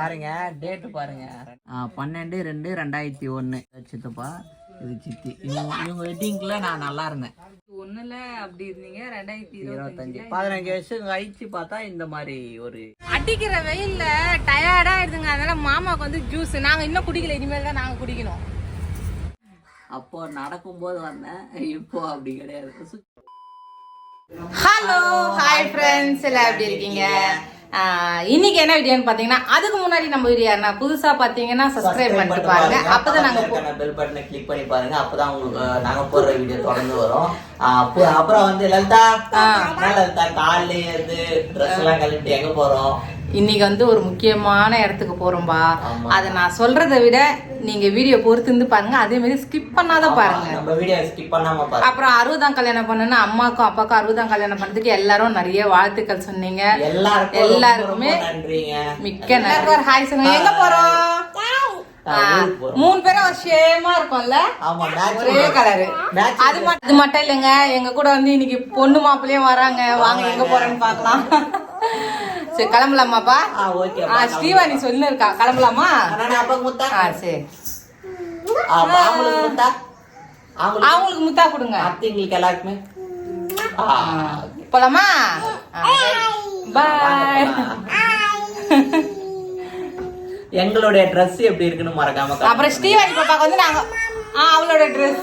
பாருங்க டேட்டு பாருங்க. பன்னெண்டு ரெண்டு ரெண்டாயிரத்தி ஒன்று சித்தப்பா இது சித்தி. இவங்க இவங்க வெட்டிங்ல நான் நல்லா இருந்தேன். ஒண்ணுல அப்படி இருந்தீங்க ரெண்டாயிரத்தி இருபத்தஞ்சு. பதினஞ்சு வருஷம் கழிச்சு பார்த்தா இந்த மாதிரி ஒரு அடிக்கிற வெயில்ல டயர்டா இருந்துங்க. அதனால மாமாக்கு வந்து ஜூஸ் நாங்க இன்னும் குடிக்கல இனிமேல் தான் நாங்க குடிக்கணும். அப்போ நடக்கும்போது வந்தேன். இப்போ அப்படி கிடையாது. ஹலோ ஹாய் ஃப்ரெண்ட்ஸ் எல்லாம் எப்படி இருக்கீங்க? இன்னைக்கு என்ன வீடியோன்னு பாத்தீங்கன்னா அதுக்கு முன்னாடி நம்ம வீடியோ என்ன புதுசா பாத்தீங்கன்னா சப்ஸ்கிரைப் பண்ணிட்டு பாருங்க. அப்பதான் நாங்க போ- பெல் பட்டனை கிளிக் பண்ணி பாருங்க. அப்பதான் உங்களுக்கு அஹ், நாங்க போடுற வீடியோ தொடர்ந்து வரும். அப்புறம் வந்து லலிதா லலிதா காலையில இருந்து ட்ரெஸ் எல்லாம் கழட்டி எங்க போறோம்? இன்னைக்கு வந்து ஒரு முக்கியமான இடத்துக்கு போறோம்பா. அதை நான் சொல்றதை விட நீங்க வீடியோ பொறுத்து இருந்து பாருங்க. அதே மாதிரி ஸ்கிப் பண்ணாத பாருங்க. நம்ம வீடியோ ஸ்கிப் பண்ணாம பாருங்க. அப்புறம் அறுபதாம் கல்யாணம் பண்ணனா அம்மாக்கும் அப்பாக்கும் அறுபதாம் கல்யாணம் பண்ணதுக்கு எல்லாரும் நிறைய வாழ்த்துக்கள் சொன்னீங்க. எல்லாருக்கும் எல்லாருக்குமே மிக்க நிறைய ஹாய் சொல்லுங்க. எங்க போறோம். மூணு பேரும் சேமா இருக்கும்ல? ஒரே கலரு அது மட்டும் அது மட்டும் இல்லைங்க. எங்க கூட வந்து இன்னைக்கு பொண்ணு மாப்பிள்ளையும் வராங்க. வாங்க எங்க போறேன்னு பார்க்கலாம். சரி கிளம்பலாமாப்பா? ஆ ஓகே ஆ ஸ்ரீவாணி சொல்லி இருக்கா கிளம்பலாமா. ஆ சரி. ஆ, அவங்களுக்கு முத்தா? அவங்களுக்கு அவங்களுக்கு முத்தா கொடுங்க. அத்தைங்களுக்கு எல்லாருக்குமே? போலாமா? பாய் எங்களுடைய Dress எப்படி இருக்குன்னு மறக்காம அப்புறம் ஸ்ரீவாணி பாப்பாக்கு வந்து நாங்க ஆ அவளோட Dress.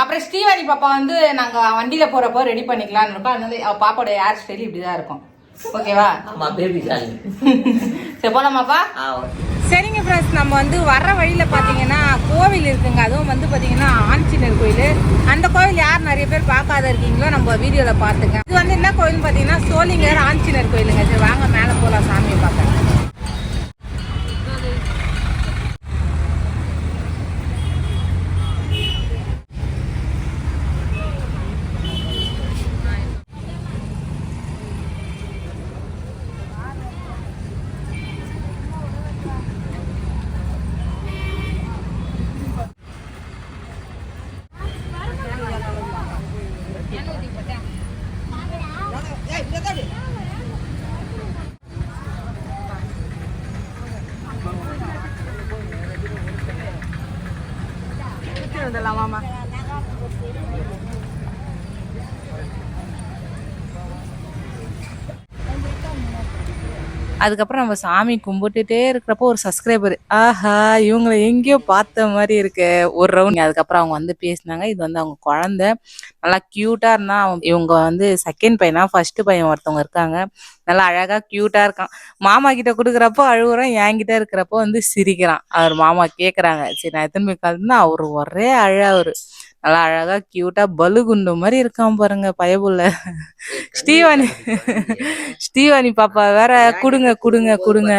அப்புறம் ஸ்ரீவாணி பாப்பா வந்து நாங்க வண்டியில போறப்போ ரெடி பண்ணிக்கலாம்னு இருக்கோம். அதனால அவ பாப்பாவோட ஹேர் ஸ்டைல் இப்படிதான் இருக்கும். ஓகேவா ஆமா பேபி ஷாலினி சரி போலாமாப்பா? சரிங்க ஃப்ரெண்ட்ஸ் நம்ம வந்து வர்ற வழியில் பார்த்தீங்கன்னா கோவில் இருக்குங்க. அதுவும் வந்து பார்த்தீங்கன்னா ஆஞ்சநேயர் கோயில். அந்த கோவில் யார் நிறைய பேர் பார்க்காத இருக்கீங்களோ நம்ம வீடியோவில் பார்த்துங்க. இது வந்து என்ன கோயில்னு பார்த்தீங்கன்னா சோழிங்கர் ஆஞ்சநேயர் கோயிலுங்க. சரி வாங்க மேலே போகலாம் சாமியை பார்க்க அதுக்கப்புறம் நம்ம சாமி கும்பிட்டுட்டே இருக்கிறப்போ ஒரு சப்ஸ்கிரைபர் ஆஹா இவங்களை எங்கேயோ பார்த்த மாதிரி இருக்கு. ஒரு ரவுண்ட் அதுக்கப்புறம் அவங்க வந்து பேசினாங்க இது வந்து அவங்க குழந்தை. நல்லா க்யூட்டாக இருந்தா அவங்க இவங்க வந்து செகண்ட் பையனா ஃபர்ஸ்ட் பையன் ஒருத்தவங்க இருக்காங்க. நல்லா அழகா க்யூட்டாக இருக்கான். மாமா கிட்ட கொடுக்குறப்போ அழுகுறான் என்கிட்ட இருக்கிறப்போ வந்து சிரிக்கிறான். அவர் மாமா கேட்குறாங்க சரி நான் எத்தனை போய் அவர் ஒரே அழ அவர். நல்லா அழகா க்யூட்டா பலுகுண்டு மாதிரி இருக்கான் பாருங்க பயபுள்ள. ஸ்டீவானி ஸ்டீவானி பாப்பா வேற குடுங்க குடுங்க குடுங்க.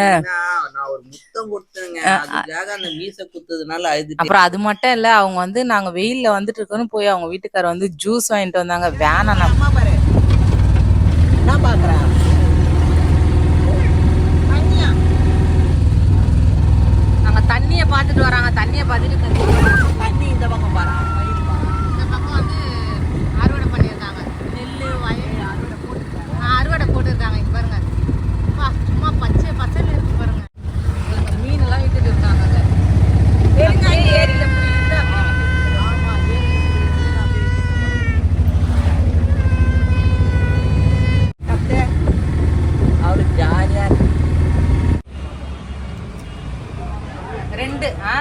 அப்புறம் அது மட்டும் இல்ல அவங்க வந்து நாங்க வெயில்ல வந்துட்டு இருக்கோம்னு போய் அவங்க வீட்டுக்காரர் வந்து ஜூஸ் வாங்கிட்டு வந்தாங்க. வேணாம் என்ன பாக்குறா? நாங்க தண்ணிய பாத்துட்டு வராங்க தண்ணிய பாத்துட்டு தண்ணி இந்த பக்கம் பாரு இந்த பக்கம் வந்து அறுவடை பண்ணியிருக்காங்க நெல்லு வயல் அறுவடை போட்டு அறுவடை போட்டுருக்காங்க இங்க பாருங்க அப்பா, சும்மா பச்சை பச்சைல இருக்கு பாருங்க பாருங்க, மீன் எல்லாம் விட்டுட்டு இருக்காங்க அங்க. ஏரியில புடிச்சிட்டு அப்படியே ஆமா, ஏரியில அப்படியே அவரு ஜாலியா இருக்கு ரெண்டு ஆ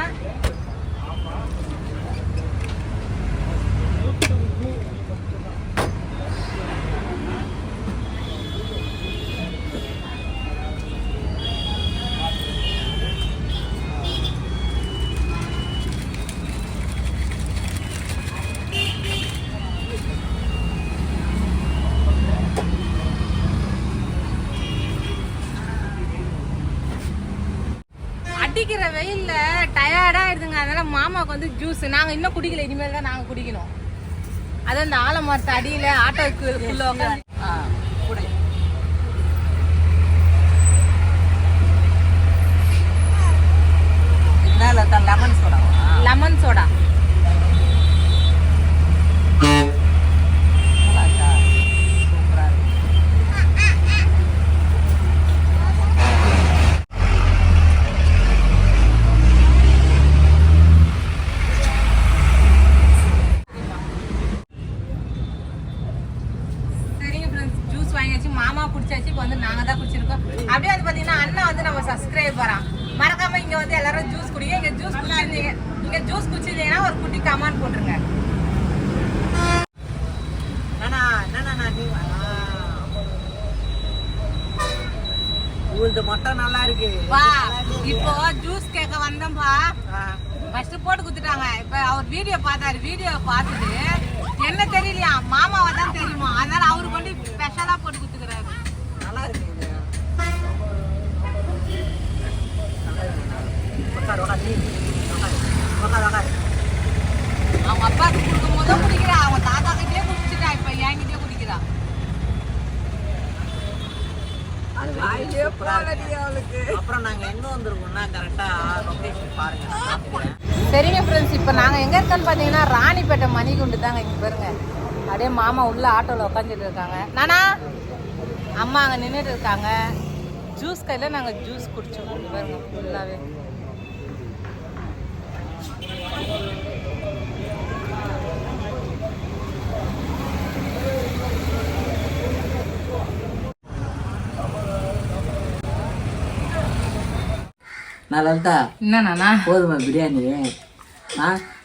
அடிக்கிற வெயில்ல டயர்டா ஆயிடுதுங்க. அதனால மாமாக்கு வந்து ஜூஸ் நாங்க இன்னும் குடிக்கல. இனிமேல் தான் நாங்க குடிக்கணும். அது அந்த ஆலமரத்து அடியில ஆட்டோக்கு உள்ள உட்காந்து ஆ, குடு. மேல தான் லெமன் சோடாவா லெமன் சோடா நல்லா இருக்கா? சூப்பரா இருக்கு. சப்ஸ்கிரைபராம் மறக்காம இங்க வந்து எல்லாரும் ஜூஸ் குடிச்சிருந்தீங்க. இங்க ஜூஸ் குடிச்சிருந்தீங்கன்னா ஒரு குட்டி கமெண்ட் போட்டுருங்க. உங்களுது மட்டும் நல்லா இருக்கு. வா இப்போ ஜூஸ் கேட்க வந்தோம்பா. ஃபர்ஸ்ட் போட்டு குடுத்துட்டாங்க. இப்ப அவர் வீடியோ பார்த்தாரு. வீடியோ பார்த்துட்டு என்ன தெரியலையா? மாமாவை தான் தெரியுமா? அதனால அவருக்கு வந்து ஸ்பெஷலா போட்டு குடுத்துக்கிறாரு நல்லா இருக்கு இது. உட்காரு, உட்காரு, நீ. உட்காரு, உட்காரு, உட்காரு. அவங்க அப்பாவுக்கு கொடுக்கும் குடிக்கிறா அவங்க தாத்தா கிட்டே குடிச்சிட்டா இப்ப என்கிட்டயே குடிக்கிறா அப்புறம் நாங்க எங்க வந்திருக்கோம்னா கரெக்டா லொகேஷன் பாருங்க. சரிங்க ஃப்ரெண்ட்ஸ் இப்போ நாங்கள் எங்கே இருக்கோன்னு பார்த்தீங்கன்னா ராணிப்பேட்டை மணிகுண்டு தாங்க இங்கே பாருங்க. அப்படியே மாமா உள்ள ஆட்டோவில் உட்காந்துட்டு இருக்காங்க. நானா? அம்மா அங்கே நின்றுட்டு இருக்காங்க. ஜூஸ் கையில் நாங்கள் ஜூஸ் குடிச்சோம் பாருங்க ஃபுல்லாகவே நான் லலிதா. என்னண்ணா போதுமா பிரியாணி?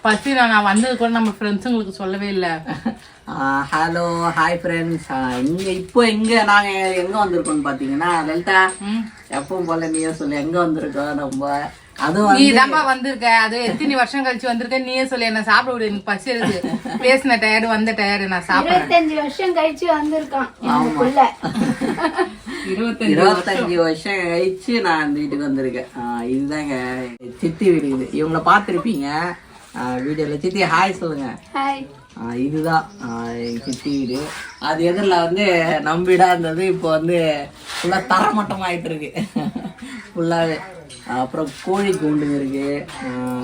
பசி நான் வந்தது கூட நம்ம ஃப்ரெண்ட்ஸுங்களுக்கு சொல்லவே இல்லை. ஹலோ ஹாய் ஃப்ரெண்ட்ஸ் இங்கே இப்போ எங்கே நாங்கள் எங்கே வந்திருக்கோம்னு பார்த்தீங்கன்னா லலிதா எப்பவும் போல நீயே சொல்லு எங்கே வந்திருக்கோம் நம்ம நீ தான்ப்பா வந்திருக்க. அது எத்தனை வருஷம் கழிச்சு வந்திருக்க? நீயே சொல்லி என்ன சாப்பிட விடு. எனக்கு பசி இருக்கு பேசின டயர்டு வந்த டயர்டு நான் சாப்பிடுறேன். இருபத்தஞ்சு வருஷம் கழிச்சு வந்திருக்கான் இருபத்தஞ்சு வருஷம். கழிச்சு நான் இந்த வீட்டுக்கு வந்திருக்கேன். ஆ, இதுதாங்க சித்தி வீடு இது. இவங்கள பார்த்துருப்பீங்க. வீடியோவில் சித்தி ஹாய் சொல்லுங்க. இதுதான் சித்தி வீடு. அது எதிரில் வந்து நம்ம வீடாக இருந்தது. இப்போ வந்து ஃபுல்லாக தரமட்டமாயிட்டு இருக்கு. ஃபுல்லாகவே அப்புறம் கோழி கூண்டு இருக்கு.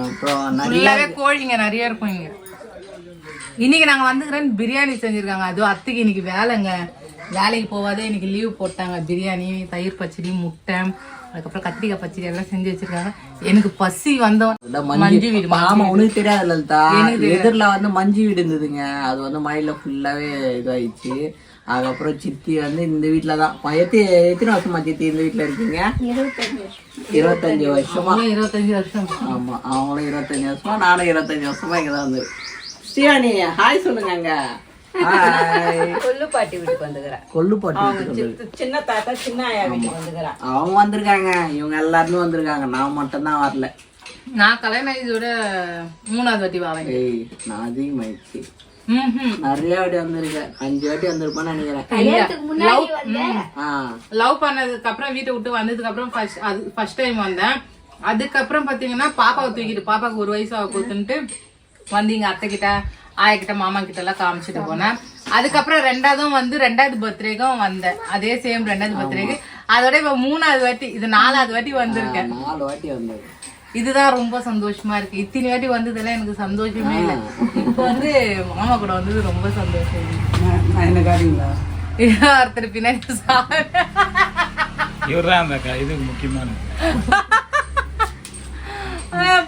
அப்புறம் நிறையவே கோழிங்க நிறைய இருக்கும் இங்க. இன்னைக்கு நாங்க வந்துக்கிறேன் பிரியாணி செஞ்சிருக்காங்க. அதுவும் அத்தைக்கு இன்னைக்கு வேலைங்க. வேலைக்கு போகாதே இன்னைக்கு லீவ் போட்டாங்க. பிரியாணி தயிர் பச்சடி முட்டை அதுக்கப்புறம் கத்திரிக்காய் பச்சடி எல்லாம் செஞ்சு வச்சிருக்காங்க. எனக்கு பசி வந்தவன் மஞ்சு வீடு, ஆமா உனக்கு தெரியாது லலிதா. எதிரில் வந்து மஞ்சு வீடு இருந்ததுங்க. அது வந்து மழையில ஃபுல்லாவே இதாயிடுச்சு அதுக்கப்புறம் சித்தி வந்து இந்த வீட்டில் தான். எத்தி எத்தனை வருஷமா சித்தி இந்த வீட்டில் இருக்கீங்க? இருபத்தஞ்சு வருஷம்? இருபத்தஞ்சு வருஷமா. ஆமா அவங்களும் இருபத்தஞ்சு வருஷமா நானும் இருபத்தஞ்சு வருஷமா இங்க தான் வந்து. ஸ்ரீவாணி ஹாய் சொல்லுங்க அங்க. கொல்லுப்பாட்டி வீட்டுக்கு வந்துக்கிறேன். கொல்லுப்பாட்டு சின்ன தாத்தா சின்ன ஆயா வீட்டுக்கு வந்துக்கிறேன். அவங்க வந்திருக்காங்க. இவங்க எல்லாருமே வந்திருக்காங்க. நான் மட்டும்தான் வரல. நான் கல்யாணம் இதோட மூணாவது வாட்டி வாங்க ஏய் நான் அதிகமாயிடுச்சு நிறைய வாட்டி வந்திருக்கேன். அஞ்சு வாட்டி வந்திருப்பேன்னு நினைக்கிறேன். கல்யாணத்துக்கு முன்னாடி வந்தேன் ஆ. லவ் பண்ணதுக்கு அப்புறம் வீட்டை விட்டு வந்ததுக்கு அப்புறம் ஃபர்ஸ்ட் அது ஃபர்ஸ்ட் டைம் வந்தேன். அதுக்கப்புறம் பாத்தீங்கன்னா பாப்பாவை தூக்கிட்டு பாப்பாவுக்கு ஒரு வயசு ஆக போகுதுன்ட்டு வந்தீங்க அத்தை கிட்ட ஆயா கிட்ட மாமா கிட்ட எல்லாம் காமிச்சிட்டு போனேன். அதுக்கப்புறம் ரெண்டாவதும் வந்து ரெண்டாவது பர்த்டேக்கும் வந்தேன். அதே சேம் ரெண்டாவது பர்த்டேக்கு. அதோட இப்ப மூணாவது வாட்டி இது நாலாவது வாட்டி வந்திருக்கேன். நாலு வாட்டி வந்தது. இதுதான் ரொம்ப சந்தோஷமா இருக்கு. இத்தனை வாட்டி வந்ததெல்லாம் எனக்கு சந்தோஷமே இல்லை. இப்போ வந்து மாமா கூட வந்தது ரொம்ப சந்தோஷம். நான் என்ன காட்டுங்களா ஒருத்தர் பின்னாடி சாப்பிட இவர்தான் அந்த க- இது முக்கியமானது ஆஹ்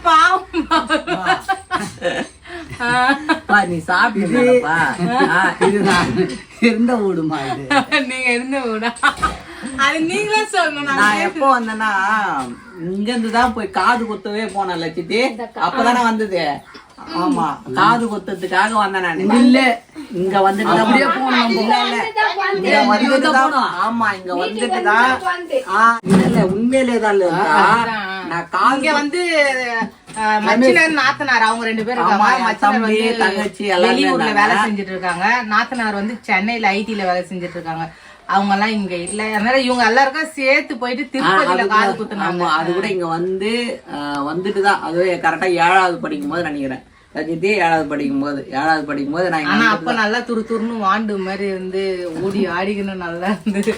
பாவம் பா நீ சாப்பிட்டுப்பா இதுதான். இருந்த வீடுமா இது. நீங்க இருந்த விடா அது நீங்களே சொல்லணும் நான் எப்போ வந்தேன்னா இங்க இருந்து தான் போய் காது குத்தவே போனேன்ல சித்தி அப்பதானே வந்தது. ஆமா காது குத்ததுக்காக வந்தேன் நான். இல்ல. இங்க வந்துட்டு அப்படியே போனோம் இல்ல இல்ல இங்க வந்துட்டு தான் ஆமா இங்க வந்துட்டு தான் ஆ, இல்ல உண்மையிலே தான் இல்ல நான் காது வந்து மச்சினர் நாத்தனார் அவங்க ரெண்டு பேரும் இருக்காங்க. வெளியூர்ல. வேலை செஞ்சுட்டு இருக்காங்க நாத்தனார் வந்து சென்னையில ஐடில வேலை செஞ்சுட்டு இருக்காங்க அவங்க எல்லாம் இங்க இல்ல. அதனால இவங்க எல்லாருக்கும் சேர்த்து போயிட்டு திருப்பதியில காது குத்துனாங்க. அது கூட இங்க வந்து வந்துட்டு தான். அதுவே கரெக்டா ஏழாவது படிக்கும் போது நினைக்கிறேன். ரஜித்தே ஏழாவது படிக்கும் போது ஏழாவது படிக்கும் போது நான் ஆனா அப்ப நல்லா துரு துருன்னு வாண்டு மாதிரி இருந்து ஓடி ஆடிக்கணும் நல்லா இருந்தது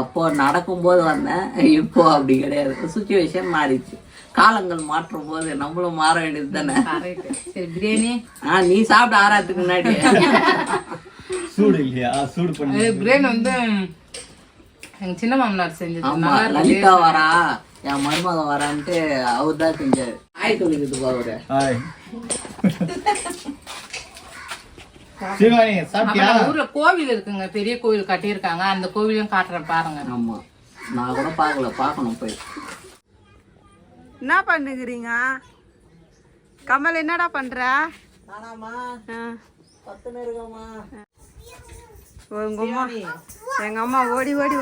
அப்போ நடக்கும்போது வந்தேன். இப்போ அப்படி கிடையாது. சுச்சுவேஷன் மாறிடுச்சு. காலங்கள் மாற்றும் போது நம்மளும் மாற வேண்டியது தானே. சரி பிரியாணி? ஆ நீ சாப்பிட்டு ஆறாத்துக்கு முன்னாடி. சூடு இல்லையா? சூடு பண்ணி. பிரியாணி வந்து எங்க சின்ன மாமனார் செஞ்சது. லலிதா வரா என் மருமகன் வரான்ட்டு அவர் தான் செஞ்சாரு. ஆய் சாப்பிட்டியா? அப்புறம் ஊர்ல கோவில் இருக்குங்க. பெரிய கோவில் கட்டியிருக்காங்க. அந்த கோவிலையும் காட்டுறேன் பாருங்க. ஆமா. நான் கூட பார்க்கல. பார்க்கணும் போய். என்ன பண்ணுகிறீங்க? கமல் என்னடா பண்ற? உங்க அம்மா. எங்க அம்மா ஓடி ஓடி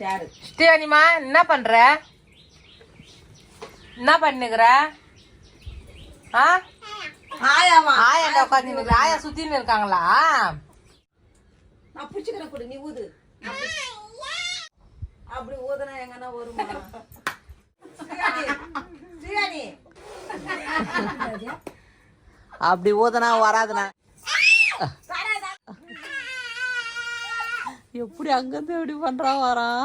சேரு. ஸ்டேனிமா என்ன பண்ற? என்ன பண்ணுகிற? ஆ? ஆயாவா? ஆயா உட்காந்து ஆயா சுத்தின்னு இருக்காங்களா? நான் பிடிச்சிக்கிறேன் கொடு நீ ஊது. அப்படி ஊதுனா எங்கன்னா வருமா? அப்படி ஊதனா வராதுண்ணா. எப்படி அங்கிருந்து எப்படி பண்றான் வரான்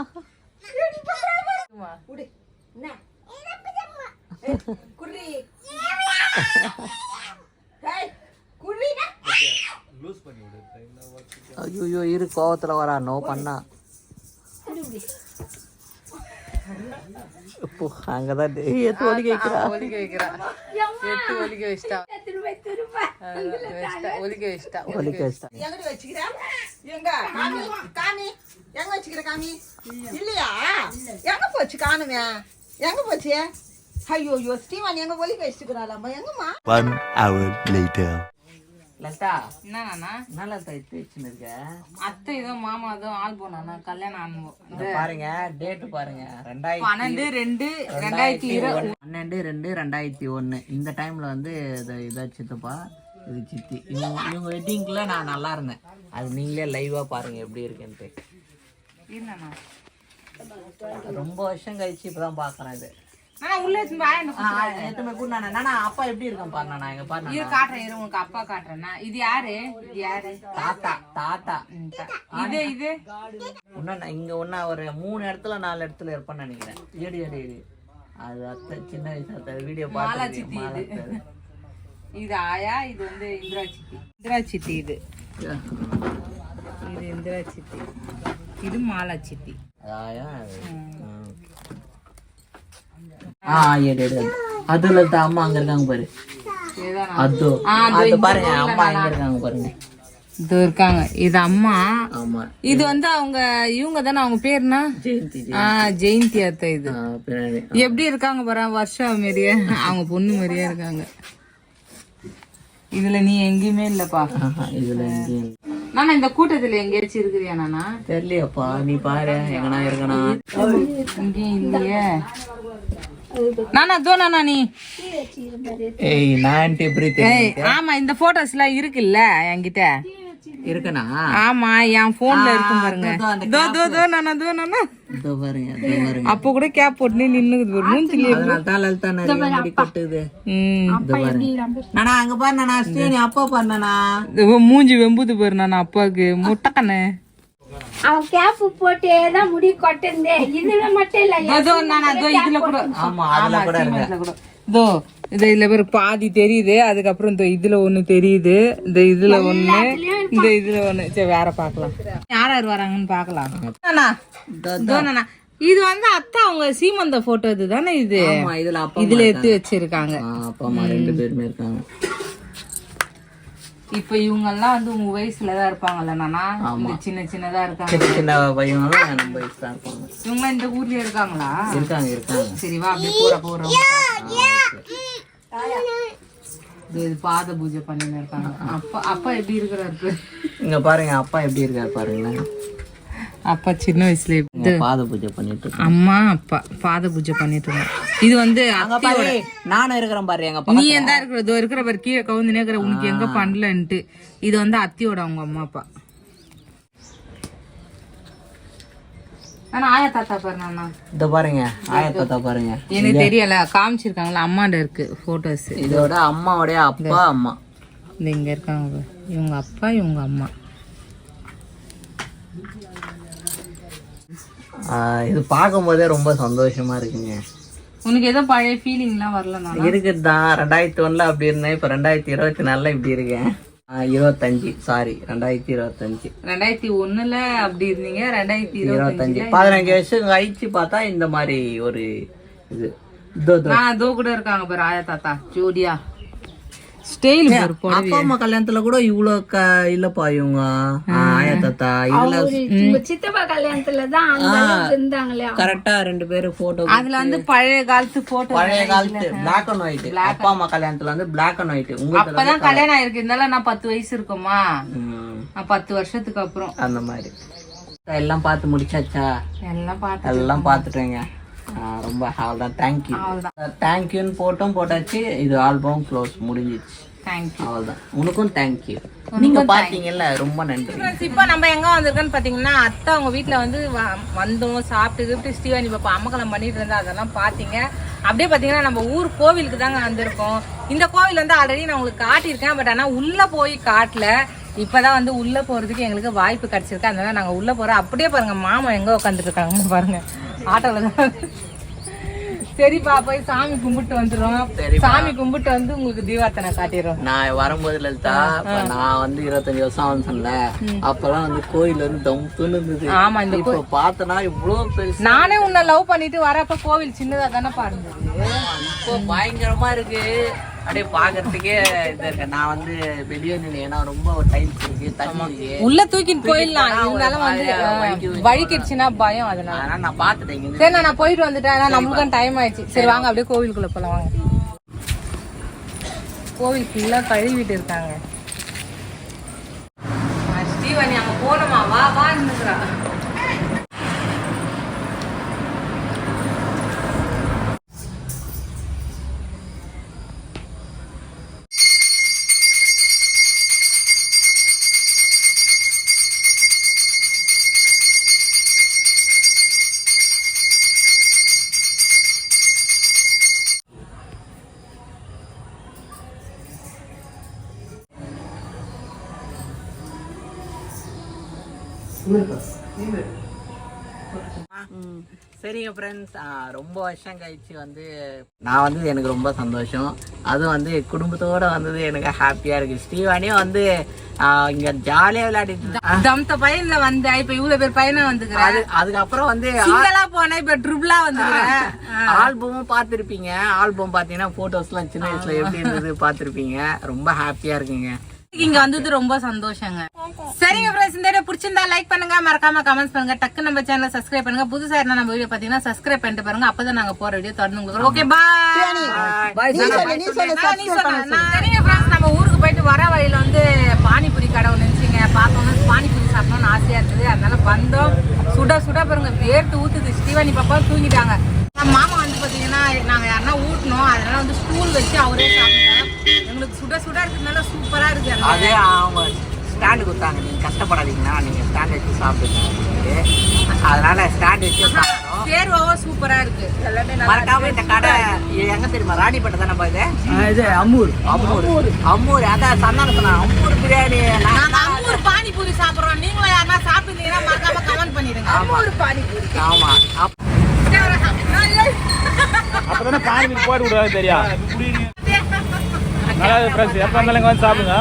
குடி என்ன? குடி ஏய், குடிடா. ஐயோ இரு கோவத்துல வரா நோ பண்ணா. இப்போ அங்கதான் எத்து ஒலி கேட்கிறா ஒலிக்க வைக்கிறா. எட்டு ஒலிக்க வச்சிட்டா. ஒலிக்க வச்சிட்டா ஒலிக்க வச்சிட்டா. எங்கடி வச்சுக்கிற? எங்க? காமி காமி. எங்க வச்சுக்கிற காமி? இல்லையா? எங்க போச்சு காணுமே? எங்க போச்சு? ஐயோ ஸ்ரீவாணி எங்க ஒலிக்க வச்சுக்கிறாளாம்மா எங்கம்மா? One hour later. லதா என்னண்ணா நல்லா தைத்து வச்சுன்னு இருக்க? அத்தை ஏதோ மாமா ஏதோ ஆள் போனா கல்யாணம் இங்க பாருங்க டேட் பாருங்க. ரெண்டாயிரத்தி பன்னெண்டு ரெண்டு ரெண்டாயிரத்தி இருபது பன்னெண்டு ரெண்டு ரெண்டாயிரத்தி ஒன்று இந்த டைம்ல வந்து இது இதை சித்தப்பா இது சித்தி. இவங்க இவங்க வெட்டிங்க்குள்ள நான் நல்லா இருந்தேன். அது நீங்களே லைவா பாருங்க எப்படி இருக்குன்ட்டு. இல்லண்ணா ரொம்ப வருஷம் கழிச்சு இப்பதான் பாக்குறேன் இது. ஆனா உள்ள வச்சு வாயன்னு ஆ, எத்தனை கூட நான் நானா அப்பா எப்படி இருக்கேன் பாரு நான் எங்க பாரு இது காட்டுறேன் இரு உனக்கு அப்பா காட்டுறேன்னா இது யாரு? இது யாரு? தாத்தா தாத்தா. இது இது? நான் இங்க ஒன்னா ஒரு மூணு இடத்துல நாலு இடத்துல இருப்பேன்னு நினைக்கிறேன். ஏடி ஏடி ஏடி அது அத்தை சின்ன வயசு அத்தை. வீடியோ பார்த்து இது. ஆயா இது வந்து இந்திரா சித்தி. இந்திரா சித்தி இது. இது இந்திரா சித்தி. இது மாலா சித்தி. அதாயா ஆ அதுல தான் அம்மா அங்க இருக்காங்க பாரு. அது அது பாருங்க அம்மா எங்க இருக்காங்க பாருங்க. இது இருக்காங்க. இது அம்மா. ஆமா. இது வந்து அவங்க இவங்க தானே அவங்க பேர்னா? ஜெயந்தி அத்தை இது. எப்படி இருக்காங்க பாரு வருஷம் மாரியே. அவங்க பொண்ணு மாதிரியே இருக்காங்க. இதுல நீ எங்கேயுமே இல்லப்பா. ஆஹா, இதுல நானா இந்த கூட்டத்துல எங்கேயாச்சும் இருக்கிறியா நானா? தெரியலையாப்பா. நீ பாரு எங்கனா இருக்கனா? இங்கேயும் இல்லையே. நானா தோ நானா நீ. ஏய் நான் ஏய், ஆமா இந்த போட்டோஸ் எல்லாம் இருக்குல்ல என்கிட்ட? இருக்கனா ஆமா என் போன்ல இருக்கும் பாருங்க. தோ தோ தோ நானா தோ நானா. இதோ பாருங்க இதோ பாருங்க. அப்போ கூட கேப் போட்டு நின்னுக்குது பாரு மூஞ்சில அதனால தான் லலிதா நிறைய முடி கொட்டுது. ம். இதோ பாருங்க. நானா அங்க பாரு நானா ஸ்ரீனி அப்பா பாரு நானா. மூஞ்சி வெம்புது பாரு நான் அப்பாவுக்கு. முட்டைக்கண்ணு அவன் கேப் போட்டே தான் முடி கொட்டிருந்தே இதுல மட்டும் இல்ல அதோ நானா அதோ இதுல கூட ஆமா அதுல கூட இருங்க. இதுல கூட. இதோ இது இதுல பேர் பாதி தெரியுது அதுக்கப்புறம் இந்த இதுல ஒண்ணு தெரியுது இந்த இதுல ஒண்ணு இந்த இதுல ஒண்ணு. சரி வேற பாக்கலாம். யார் யார் வராங்கன்னு பாக்கலாம். இதோ வந்து அத்தை அவங்க சீமந்த போட்டோ இது தானே இது? ஆமா இதுல இதுல எடுத்து வச்சிருக்காங்க. அப்பா அம்மா ரெண்டு பேருமே இருக்காங்க. இப்ப இவங்க எல்லாம் வந்து உங்க வயசுல தான் இருப்பாங்கல்ல நானா? இந்த சின்ன சின்னதா இருக்காங்க. சின்ன சின்ன பையனும் நம்ம வயசு தான் இருப்பாங்க. இவங்க இந்த ஊர்லயே இருக்காங்களா? இருக்காங்க இருக்காங்க. சரி வா அப்படியே போற போறோம் இது பாத பூஜை பண்ணின்னு இருக்காங்க. அப்பா அப்பா எப்படி இருக்கிறாரு? இங்க பாருங்க அப்பா எப்படி இருக்காரு பாருங்களேன். அப்பா சின்ன வயசுல பாத பூஜை பண்ணிட்டு. அம்மா அப்பா பாத பூஜை பண்ணிட்டு இருந்தாங்க இது வந்து நானும் இருக்கிறேன் பாரு எங்க நீ. எந்த இருக்கிற? இதோ இருக்கிற பாரு கீழே கவுந்து நேக்கிற உனக்கு எங்க பண்ணலன்ட்டு. இது வந்து அத்தியோட அவங்க அம்மா அப்பா. ஆனா ஆயா தாத்தா பாரு நானா இதோ பாருங்க ஆயத்தா பாருங்க. எனக்கு தெரியல காமிச்சிருக்காங்களா அம்மாண்ட இருக்கு போட்டோஸ் இதோட அம்மாவுடைய அப்பா அம்மா. இந்த இங்க இருக்காங்க. இவங்க அப்பா இவங்க அம்மா. இது பார்க்கும்போதே ரொம்ப சந்தோஷமா இருக்குங்க. உனக்கு ஏதோ பழைய ஃபீலிங்லாம் வரல நான்? இருக்குது. ரெண்டாயிரத்தி ஒண்ணுல அப்படி இருந்தேன். இப்ப ரெண்டாயிரத்தி இருபத்தி நாலுல இப்படி இருக்கேன். இருபத்தஞ்சு. சாரி ரெண்டாயிரத்தி இருபத்தஞ்சு. ரெண்டாயிரத்தி ஒண்ணுல அப்படி இருந்தீங்க. ரெண்டாயிரத்தி இருபத்தஞ்சு. பதினஞ்சு வருஷம் கழிச்சு பார்த்தா இந்த மாதிரி ஒரு இது. இதோ கூட இருக்காங்க பாரு ஆயா தாத்தா. ஜோடியா. ஸ்டைல் அப்பா அம்மா கல்யாணத்துல கூட இவ்வளவு க இல்லப்பா இவங்க? ஆயா தாத்தா இதுல உங்க சித்தப்பா கல்யாணத்துல தான் இருந்தாங்களே கரெக்டா ரெண்டு பேரும் போட்டோ அதுல வந்து பழைய காலத்து போட்டோ பழைய காலத்து பிளாக் அண்ட் ஒயிட் அப்பா அம்மா கல்யாணத்துல வந்து பிளாக் அண்ட் ஒயிட் உங்களுக்கு அப்பதான் கல்யாணம் ஆயிருக்கு. இருந்தாலும் நான் பத்து வயசு இருக்குமா? பத்து வருஷத்துக்கு அப்புறம். அந்த மாதிரி. எல்லாம் பார்த்து முடிச்சாச்சா? எல்லாம் பார்த்தேன் எல்லாம் பார்த்துட்டேங்க. ரொம்ப அவ்வளோதான் தேங்க்யூ தேங்க்யூன்னு போட்டும் போட்டாச்சு. இது ஆல்பம் க்ளோஸ் முடிஞ்சிச்சு அவ்வளோதான் உனக்கும் தேங்க்யூ நீங்க பார்த்தீங்கல்ல ரொம்ப நன்றி. இப்போ நம்ம எங்க வந்திருக்கோன்னு பாத்தீங்கன்னா அத்தை அவங்க வீட்ல வந்து வந்தோம் சாப்பிட்டு கிப்ட்டு ஸ்ரீவாணி பாப்பா அம்மக்கலம் பண்ணிட்டு இருந்தா அதெல்லாம் பாத்தீங்க. அப்படியே பாத்தீங்கன்னா நம்ம ஊர் கோவிலுக்கு தாங்க வந்திருக்கோம். இந்த கோவில் வந்து ஆல்ரெடி நான் உங்களுக்கு காட்டியிருக்கேன் பட் ஆனா உள்ள போய் காட்டல. இப்பதான் வந்து உள்ள போறதுக்கு எங்களுக்கு வாய்ப்பு கிடைச்சிருக்கு. அதனால நாங்க உள்ள போறோம். அப்படியே பாருங்க மாமா எங்க உட்காந்துட்டு இருக்காங்க பாருங்க. ஆட்டோல தான். சரிப்பா போய் சாமி கும்பிட்டு வந்துடும் சாமி கும்பிட்டு வந்து உங்களுக்கு தீபார்த்தனை காட்டிடுறோம். நான் வரும்போது லலிதா நான் வந்து இருபத்தஞ்சு வருஷம் ஆகுதுல அப்பெல்லாம் வந்து கோயில் வந்து தம்துன்னு இருந்தது. ஆமா இந்த இப்ப பார்த்தனா இவ்வளவு பெருசு நானே உன்னை லவ் பண்ணிட்டு வரப்ப கோவில் சின்னதா தானே பாருங்க. இப்போ பயங்கரமா இருக்கு. அப்படியே பாக்குறதுக்கே இது இருக்கு. நான் வந்து வெளியே ஏன்னா ரொம்ப டைல்ஸ் இருக்கு. தண்ணி உள்ள தூக்கிட்டு போயிடலாம். இருந்தாலும் வந்து. வலிக்கிடுச்சுன்னா பயம் அதனால. நான் இருந்து. சரி நான் போயிட்டு வந்துட்டேன். ஆனா நம்மளுக்கும் டைம் ஆயிடுச்சு. சரி வாங்க அப்படியே கோவிலுக்குள்ள போலாம் வாங்க. கோவில் ஃபுல்லா கழுவிட்டு இருக்காங்க. ஆ, ஸ்ரீவாணி அங்க போனோமா வா வா நின்னுக்குறா. ஃப்ரெண்ட்ஸ் ரொம்ப வருஷம் கழிச்சு வந்து நான் வந்து எனக்கு ரொம்ப சந்தோஷம். அதுவும் வந்து குடும்பத்தோட வந்தது எனக்கு ஹாப்பியா இருக்கு. ஸ்ரீவாணியும் வந்து இங்க ஜாலியா விளையாடிட்டு. தம்த பையன்ல வந்த இப்ப இவ்வளவு பேர் பையனா அது அதுக்கப்புறம் வந்து சிங்களா போனா இப்ப ட்ரிபிளா வந்துக்கிறேன் ஆல்பமும் பார்த்துருப்பீங்க. ஆல்பம் பார்த்தீங்கன்னா ஃபோட்டோஸ்லாம் சின்ன வயசுல எப்படி இருந்தது பார்த்துருப்பீங்க. ரொம்ப ஹாப்பியா இருக்குங்க. இங்க வந்தது ரொம்ப சந்தோஷங்க. சரிங்க ஃப்ரெண்ட்ஸ் இந்த வீடியோ பிடிச்சிருந்தா லைக் பண்ணுங்க மறக்காம கமெண்ட்ஸ் பண்ணுங்க. டக்கு நம்ம சேனலை சப்ஸ்கிரைப் பண்ணுங்க. புதுசா இருந்தா நம்ம வீடியோ பாத்தீங்கன்னா சப்ஸ்கிரைப் பண்ணிட்டு பாருங்க. அப்பதான் நாங்க போற வீடியோ தொடர்ந்து உங்களுக்கு ஓகே பாய். சரிங்க ஃப்ரெண்ட்ஸ் நம்ம ஊருக்கு போயிட்டு வர வழியில வந்து பானிபூரி கடை ஒன்று இருந்துச்சுங்க. பார்த்தோம்னா பானிபூரி சாப்பிடணும்னு ஆசையா இருந்தது அதனால வந்தோம். சுட சுட பாருங்க வேர்த்து ஊத்துது. ஸ்ரீவாணி பாப்பா தூங்கிட்டாங்க. நம்ம மாமா வந்து பாத்தீங்கன்னா நாங்க யாருன்னா ஊட்டணும். அதனால வந்து ஸ்டூல் வச்சு அவரே சாப்பிட்டாங்க சுட சுட இருக்கிறதுனால சூப்பரா இருக்கு அதே அவங்க ஸ்டாண்டு கொடுத்தாங்க. நீங்க கஷ்டப்படாதீங்கன்னா நீங்க ஸ்டாண்ட் வச்சு சாப்பிடுங்க. அதனால ஸ்டாண்ட் வச்சு சாப்பிடணும். சேர்வாவோ சூப்பரா இருக்கு. எல்லாமே நல்லா மறக்காம இந்த கடை எங்க தெரியுமா? ராணிப்பேட்டை தானே இது? இது அம்மூர். அம்மூர். அம்மூர். அதான் சந்தானம் சொன்னா அம்மூர் பிரியாணி. அம்மூர் பானிபூரி சாப்பிடுறோம். நீங்களும் யாருன்னா சாப்பிட்டீங்கன்னா மறக்காம கமெண்ட் பண்ணிடுங்க. அம்மூர் பானிபூரி. ஆமா. அப்- அப்பதானே பானிபூரி போட்டு விடுவாங்க தெரியா? நல்லா ஃப்ரெண்ட்ஸ் எப்போ இருந்தாலும் இங்கே வந்து சாப்பிடுங்க.